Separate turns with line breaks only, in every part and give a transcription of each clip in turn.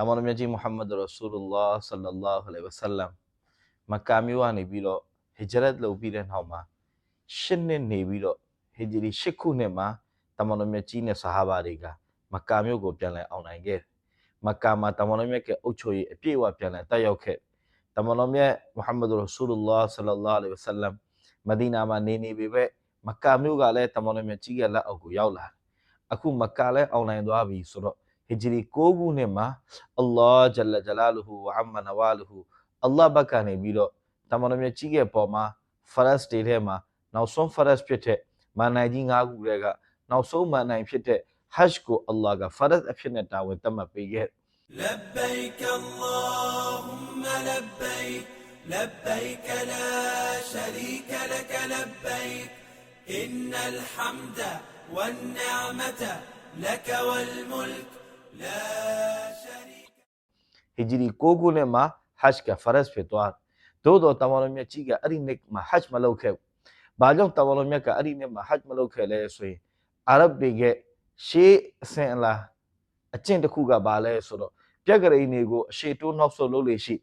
တမန်တော်မြတ်ကြီးမုဟမ္မဒ်ရဆူလလာဆလ္လာလာဟူအလိုင်ဝဆလမ်မက္ကာမြို့ကနေပြီးတော့ဟီဂျရတ်လုပ်ပြီးတဲ့နောက်မှာရှစ်နှစ်နေပြီးတော့ဟီဂျရီရှစ်ခုနှစ်မှာတမန်တော်မြတ်ကြီးနဲ့ဆာဟာဘာတွေကမက္ကာမြို့ကိုပြန်လည်အောင်နိုင်ခဲ့တယ်မက္ကာမှာတမန်တော်မြတ်ကအုပ်ချုပ်ရေးအပြည့်အဝပြန်လည်တက်ရောက်ခဲ့တမန်တော်မြတ်မုဟမ္မဒ်ရဆူလလာဆလ္လာလာအလိုင်ဝဆလမ်မဒီနာမှာနေနေပေမဲ့မက္ကာမြို့ကလည်းတမန်တော်မြတ်ကြီးရဲ့လက်အောက်ကိုရောက်လာတယ်အခုမက္ကာလည်းအောင်နိုင်သွားပြီဆိုတော့ ဟီဂျရီ6ခုနှစ်မှာအလ္လာဟ်ဂျလဂျလာလူဟူဝအမ္မနဝါလူဟူအလ္လာဟ်ဘက်ကနေပြီးတော့တမန်တော်မြတ်ကြီးရဲ့ပေါ်မှာဖရတ်ဒေထဲမှာနောက်ဆုံးဖရတ်ဖြစ်တဲ့မန်နိုင်ကြီး၅ခုတည်းကနောက်ဆုံးမန်နိုင်ဖြစ်တဲ့ဟဂျ်ကိုအလ္လာဟ်ကဖရတ်အဖြစ်နဲ့တာဝန်သတ်မှတ်ပေးခဲ့
لبيك اللهم لبيك لبيك لا شريك لك لبيك إن الحمد والنعمة لك والملك
Hijri 6ခုနှစ်မှာ Hajj က Farz ဖြစ်သွားသို့တော့တာဝန်တော်မြတ်ကြီးကအဲ့ဒီနှစ်မှာ Hajj မလုပ်ခဲ့ဘူး။ဘာကြောင့်တာဝန်တော်မြတ်ကအဲ့ဒီနှစ်မှာ Hajj မလုပ်ခဲ့လဲဆိုရင်အာရဗ်တွေကရှေးအစဉ်အလာအကျင့်တစ်ခုကဘာလဲဆိုတော့ပြက်ကလေးတွေကိုအရှိတိုးနှောက်ဆုပ်လုပ်လေရှိ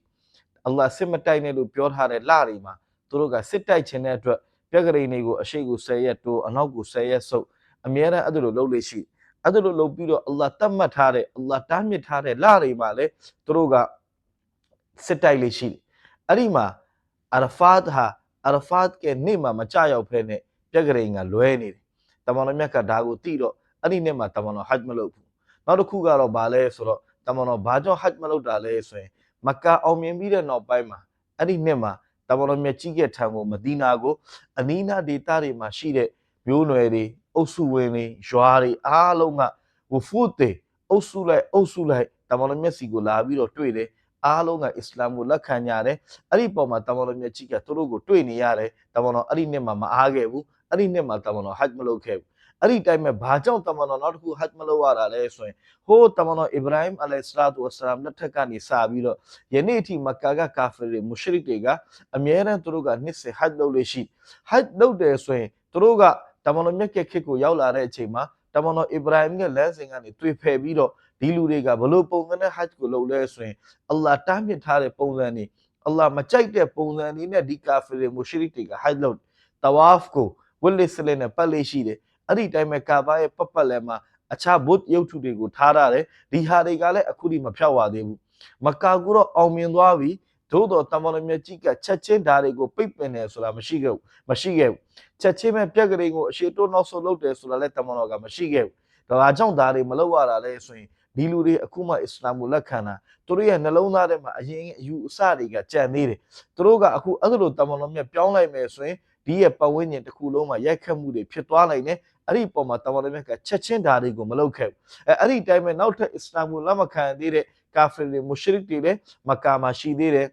အလ္လာဟ်စစ်မတိုက်နဲ့လို့ပြောထားတဲ့လတွေမှာသူတို့ကစစ်တိုက်ခြင်းတဲ့အတွက်ပြက်ကလေးတွေကိုအရှိကို10ရက်တိုးအနောက်ကို10ရက်ဆုပ်အများအားအဲ့လိုလုပ်လေရှိတယ် အဲ့ဒါလိုလုပ်ပြီးတော့အလ္လာဟ်တတ်မှတ်ထားတဲ့အလ္လာဟ်တားမြစ်ထားတဲ့လတွေမှာလည်းသူတို့ကစစ်တိုက်လို့ရှိတယ်အဲ့ဒီမှာအာရဖတ်ဟာအာရဖတ်ကနေ့မှာမကြရောက်ဖဲနဲ့ပြက်ကလေးကလွဲနေတယ်တမန်တော်မြတ်ကဒါကိုသိတော့အဲ့ဒီနေ့မှာတမန်တော်ဟဂျ်မလုပ်ဘူးနောက်တစ်ခုကတော့ဗာလဲဆိုတော့တမန်တော်ဘာကြောင့်ဟဂျ်မလုပ်တာလဲဆိုရင်မက္ကာအောင်မြင်ပြီးတဲ့နောက်ပိုင်းမှာအဲ့ဒီနှစ်မှာတမန်တော်မြတ်ကြီးရဲ့ထံကိုမဒီနာကိုအနီးနားဒေသတွေမှာရှိတဲ့မျိုးနွယ်တွေ အုပ်စုဝင်တွေရွာတွေအားလုံးကဝဖုတေအုပ်စုလိုက်အုပ်စုလိုက်တမန်တော်မြတ်စီကိုလာပြီးတော့တွေ့တယ်အားလုံးကအစ္စလာမ်ကိုလက်ခံကြတယ်အဲ့ဒီပုံမှာတမန်တော်မြတ်ကြီးကသူတို့ကိုတွေ့နေရတယ်တမန်တော်အဲ့ဒီနှစ်မှာမအားခဲ့ဘူးအဲ့ဒီနှစ်မှာတမန်တော်ဟဂျ်မလုပ်ခဲ့ဘူးအဲ့ဒီတိုင်းမှာဘာကြောင့်တမန်တော်နောက်တစ်ခုဟဂျ်မလုပ်ရတာလဲဆိုရင်ဟိုးတမန်တော်အစ္စလာမ်အလိုင်စလာတူဝဆလမ်လက်ထက်ကနေစပြီးတော့ယနေ့အထိမက္ကာကကာဖီတွေမုရှရစ်တွေကအမြဲတမ်းသူတို့ကနှစ်စဉ်ဟဂျ်လုပ်လို့ရှိဟဂျ်လုပ်တယ်ဆိုရင်သူတို့က တမန်တော်မြတ်ကခေတ်ကိုရောက်လာတဲ့အချိန်မှာတမန်တော်အစ္စလာမ်ရဲ့လမ်းစဉ်ကနေတွေ့ဖယ်ပြီးတော့ဒီလူတွေကဘလို့ပုံစံနဲ့ဟဂျ်ကိုလုပ်လဲဆိုရင်အလ္လာဟ်တားမြစ်ထားတဲ့ပုံစံတွေအလ္လာဟ်မကြိုက်တဲ့ပုံစံတွေနဲ့ဒီကာဖီတွေမုရှရစ်တွေကဟဂျ်လုပ်တဝါဖ်ကိုဝလစ်စလင်နဲ့ပတ်လေးရှိတယ်အဲ့ဒီတိုင်းမှာကာဘာရဲ့ပတ်ပတ်လဲမှာအခြားဘုတ်ရုပ်ထုတွေကိုထားရတယ်ဒီဟာတွေကလည်းအခုထိမဖြောက်ဝသေးဘူးမကာကူတော့အောင်မြင်သွားပြီ သို့တော့တမန်တော်မြတ်ကြီးကချက်ချင်းဓာတ်တွေကို ပိတ်ပင်တယ်ဆိုတာမရှိခဲ့ဘူးမရှိခဲ့ဘူးချက်ချင်းပဲပြက်ကလေးကိုအရှိတိုးနောက်ဆုတ်လုပ်တယ်ဆိုတာလည်းတမန်တော်ကမရှိခဲ့ဘူးဒါကြောင့်ဓာတ်တွေမလုပ်ရတာလဲဆိုရင်ဒီလူတွေအခုမှအစ္စလာမ်ကိုလက်ခံတာသူတို့ရဲ့နှလုံးသားထဲမှာအရင်အယူအဆတွေကကြံနေတယ်သူတို့ကအခုအဲ့လိုတမန်တော်မြတ်ပြောင်းလိုက်မယ်ဆိုရင်ဒီရဲ့ပတ်ဝန်းကျင်တစ်ခုလုံးမှာရိုက်ခတ်မှုတွေဖြစ်သွားနိုင်တယ်အဲ့ဒီပုံမှာတမန်တော်မြတ်ကချက်ချင်းဓာတ်တွေကိုမလုပ်ခဲ့ဘူးအဲအဲ့ဒီတိုင်းပဲနောက်ထပ်အစ္စလာမ်ကိုလက်မခံသေးတဲ့ကာဖီတွေမုရှရစ်တွေလည်းမကာမှာရှိသေးတယ်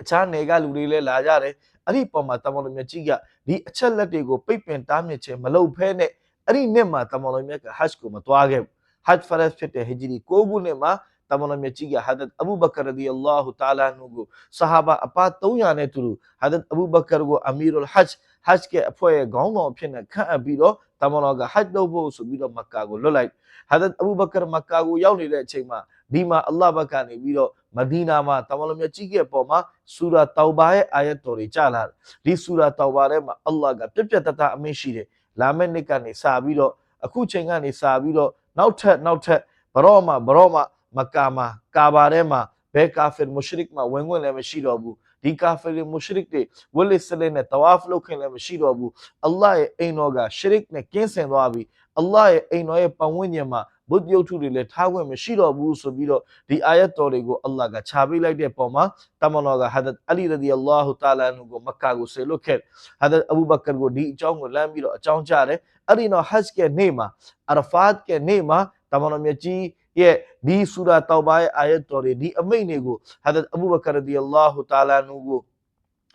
အခြားနယ်ကလူတွေလည်းလာကြတယ်အဲ့ဒီပုံမှာတမန်တော်မြတ်ကြီးကဒီအချက်လက်တွေကိုပိတ်ပင်တားမြစ်ခြင်းမလုပ်ဖဲနဲ့အဲ့ဒီနှစ်မှာတမန်တော်မြတ်ကဟဂျ်ကိုမသွားခဲ့ဘူးဟဂျ်ဖရတ်ဖြစ်တဲ့ဟီဂျရီ6ခုနှစ်မှာတမန်တော်မြတ်ကြီးကဟာဒတ်အဘူဘကာရဒီအလ္လာဟူတာလာနူကိုဆဟာဘာအပါ300နဲ့တူတူဟာဒတ်အဘူဘကာကိုအမီရူလ်ဟဂျ်ဟဂျ်ကအဖွဲ့ရဲ့ခေါင်းဆောင်အဖြစ်နဲ့ခန့်အပ်ပြီးတော့တမန်တော်ကဟဂျ်လုပ်ဖို့ဆိုပြီးတော့မက္ကာကိုလွတ်လိုက်ဟာဒတ်အဘူဘကာမက္ကာကိုရောက်နေတဲ့အချိန်မှာ ဒီမှာအလ္လာဟ်ဘက်ကနေပြီးတော့မဒီနာမှာတမန်တော်မြတ်ကြီးရဲ့ပေါ်မှာဆူရာတောဘာရဲ့အာယတ်တော်တွေကြားလာတယ်ဒီဆူရာတောဘာထဲမှာအလ္လာဟ်ကပြက်ပြက်တတအမင်းရှိတယ်လာမယ့်နှစ်ကနေစပြီးတော့အခုချိန်ကနေစပြီးတော့နောက်ထပ်နောက်ထပ်ဘရော့မှာဘရော့မှာမက္ကာမှာကာဘာထဲမှာဘဲကာဖီမုရှရစ်မှာဝင်ခွင့်လည်းမရှိတော့ဘူးဒီကာဖီမုရှရစ်တွေဝလစ်စလင်းနဲ့တဝါဖလုပ်ခွင့်လည်းမရှိတော့ဘူးအလ္လာဟ်ရဲ့အိမ်တော်ကရှရစ်နဲ့ကင်းစင်သွားပြီအလ္လာဟ်ရဲ့အိမ်တော်ရဲ့ပတ်ဝန်းကျင်မှာ ဘုဒ္ဓယုတ်ထုတွေလည်းထားခွင့်မရှိတော့ဘူးဆိုပြီးတော့ဒီအာယတ်တော်တွေကိုအလ္လာဟ်ကခြာပေးလိုက်တဲ့ပုံမှာတမန်တော်ကဟာဒတ်အလီရဒီအလ္လာဟူတာလာနူကိုမက္ကာကိုဆေလွတ်ခဲ့ဟာဒတ်အဘူဘကာကိုဒီအကြောင်းကိုလမ်းပြီးတော့အကြောင်းကြားတယ်အဲ့ဒီတော့ဟဂျ်ကနေ့မှာအာရဖတ်ကနေ့မှာတမန်တော်မြတ်ကြီးရဲ့ဒီဆူရာတောဘာရဲ့အာယတ်တော်တွေဒီအမိန့်တွေကိုဟာဒတ်အဘူဘကာရဒီအလ္လာဟူတာလာနူကို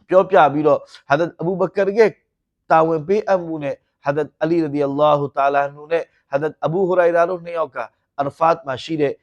ပြောပြပြီးတော့ဟာဒတ်အဘူဘကာရဲ့တာဝန်ပေးအပ်မှုနဲ့ဟာဒတ်အလီရဒီအလ္လာဟူတာလာနူနဲ့ ဟာဒတ်အဘူဟူရိုင်ရာတို့နှစ်ယောက်ကအရဖတ်မှာရှိတဲ့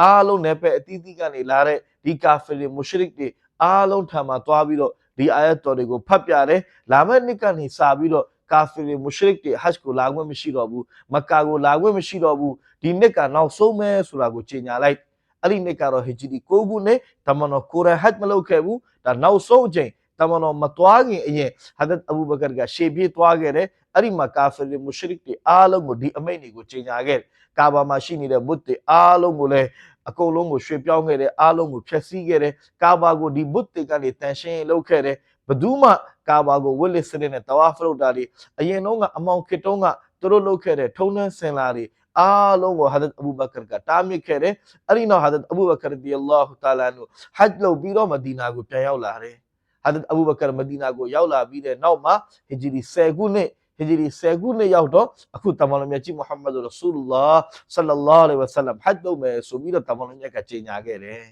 အားလုံးနဲ့ပဲအသီးသီးကနေလာတဲ့ဒီကာဖီတွေမုရှရစ်တွေအားလုံးထံမှာသွားပြီးတော့ဒီအာယတ်တော်တွေကိုဖတ်ပြတယ်လာမယ့်နှစ်ကနေစပြီးတော့ကာဖီတွေမုရှရစ်တွေဟဂျ်ကိုလာခွင့်မရှိတော့ဘူးမက္ကာကိုလာခွင့်မရှိတော့ဘူးဒီနှစ်ကနောက်ဆုံးမဲဆိုတာကိုကြေညာလိုက်အဲ့ဒီနှစ်ကတော့ဟီဂျရီ9ခုနှစ်တမန်တော်ကိုရဟတ်မလုပ်ခဲ့ဘူးဒါနောက်ဆုံးအချိန် တမန်တော်မသွားခင်အရင်ဟာဒတ်အဘူဘကာကရှေ့ပြေးသွားခဲ့တယ်အဲ့ဒီမှာကာဖီတွေမုရှရစ်တွေအားလုံးကိုဒီအမိန့်တွေကိုကြီးညာခဲ့တယ်ကာဘာမှာရှိနေတဲ့ဘုတ်တွေအားလုံးကိုလည်းအကုန်လုံးကိုရွှေ့ပြောင်းခဲ့တယ်အားလုံးကိုဖျက်ဆီးခဲ့တယ်ကာဘာကိုဒီဘုတ်တွေကနေတန်ရှင်းလုပ်ခဲ့တယ်ဘယ်သူမှကာဘာကိုဝစ်လစ်စနစ်နဲ့တဝါဖလုပ်တာတွေအရင်တော့ကအမောင်ခေတုံးကသူတို့လုပ်ခဲ့တဲ့ထုံးတန်းစင်လာတွေအားလုံးကိုဟာဒတ်အဘူဘကာကတားမြစ်ခဲ့တယ်အဲ့ဒီနောက်ဟာဒတ်အဘူဘကာရဒီအလ္လာဟူတာလာနုဟဂျ်လုပ်ပြီးတော့မဒီနာကိုပြန်ရောက်လာတယ် ဟာဒတ်အဘူဘကာမဒီနာကိုရောက်လာပြီးတဲ့နောက်မှာဟီဂျရီ10ခုနှစ်ဟီဂျရီ10ခုနှစ်ရောက်တော့အခုတမန်တော်မြတ်ကြီးမုဟမ္မဒ်ရဆူလလာဆလ္လာလာလဟ်ဝဆလမ်ဟဂျ်လုပ်မယ်ဆိုပြီးတော့တမန်တော်မြတ်ကကြေညာခဲ့တယ်